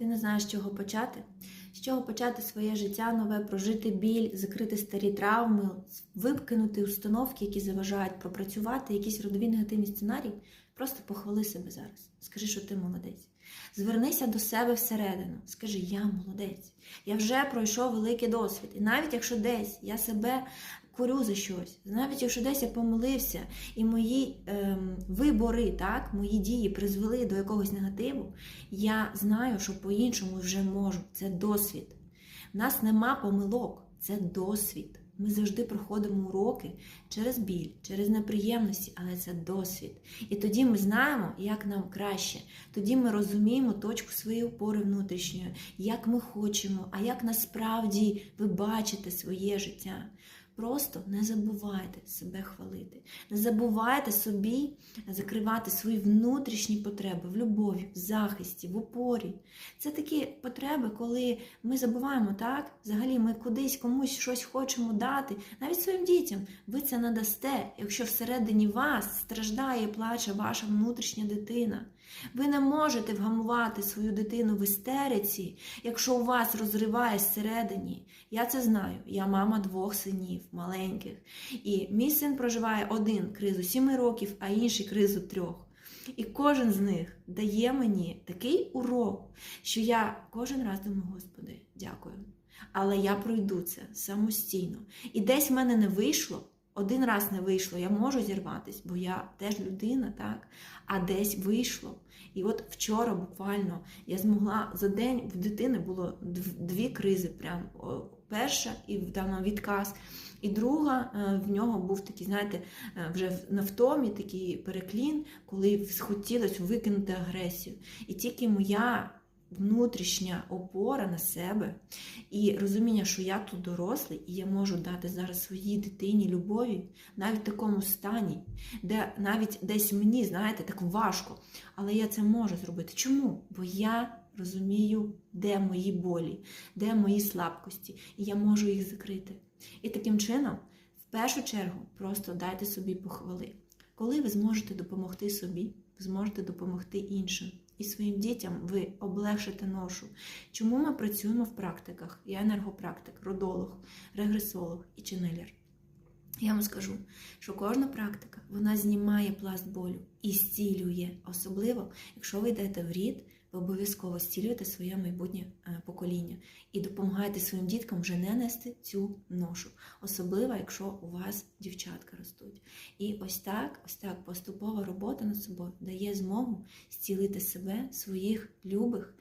Ти не знаєш, з чого почати? З чого почати своє життя нове, прожити біль, закрити старі травми, викинути установки, які заважають пропрацювати якісь родові негативні сценарії. Просто похвали себе зараз. Скажи, що ти молодець. Звернися до себе всередину. Скажи, я молодець. Я вже пройшов великий досвід. І навіть якщо десь я себе корю за щось, навіть якщо десь я помилився, і мої ем, вибори, так, мої дії призвели до якогось негативу, я знаю, що по-іншому вже можу. Це досвід. У нас нема помилок, це досвід. Ми завжди проходимо уроки через біль, через неприємності, але це досвід. І тоді ми знаємо, як нам краще. Тоді ми розуміємо точку своєї опори внутрішньої, як ми хочемо, а як насправді ви бачите своє життя. Просто не забувайте себе хвалити. Не забувайте собі закривати свої внутрішні потреби в любові, в захисті, в опорі. Це такі потреби, коли ми забуваємо, так? Взагалі ми кудись комусь щось хочемо дати, навіть своїм дітям. Ви це надасте, якщо всередині вас страждає і плаче ваша внутрішня дитина. Ви не можете вгамувати свою дитину в істериці, якщо у вас розриває зсередині. Я це знаю. Я мама двох синів маленьких. І мій син проживає один кризу 7 років, а інший кризу трьох. І кожен з них дає мені такий урок, що я кожен раз думаю, Господи, дякую. Але я пройду це самостійно. І десь в мене не вийшло. Один раз не вийшло, я можу зірватися, бо я теж людина, так? А десь вийшло. І от вчора буквально я змогла за день в дитини було дві кризи. Прям перша і вдано відказ. І друга в нього був такий, знаєте, вже на втомі такий переклін, коли схотілося викинути агресію. І тільки моя внутрішня опора на себе і розуміння, що я тут дорослий, і я можу дати зараз своїй дитині любові, навіть в такому стані, де навіть десь мені, знаєте, так важко, але я це можу зробити. Чому? Бо я розумію, де мої болі, де мої слабкості, і я можу їх закрити. І таким чином, в першу чергу, просто дайте собі похвали. Коли ви зможете допомогти собі, ви зможете допомогти іншим. І своїм дітям ви облегшите ношу. Чому ми працюємо в практиках? Я енергопрактик, родолог, регресолог і ченелер. Я вам скажу, що кожна практика вона знімає пласт болю і зцілює. Особливо, якщо ви йдете в рід, ви обов'язково зцілюєте своє майбутнє покоління і допомагаєте своїм діткам вже не нести цю ношу. Особливо, якщо у вас дівчатка ростуть. І ось так, ось так поступова робота над собою дає змогу зцілити себе, своїх любих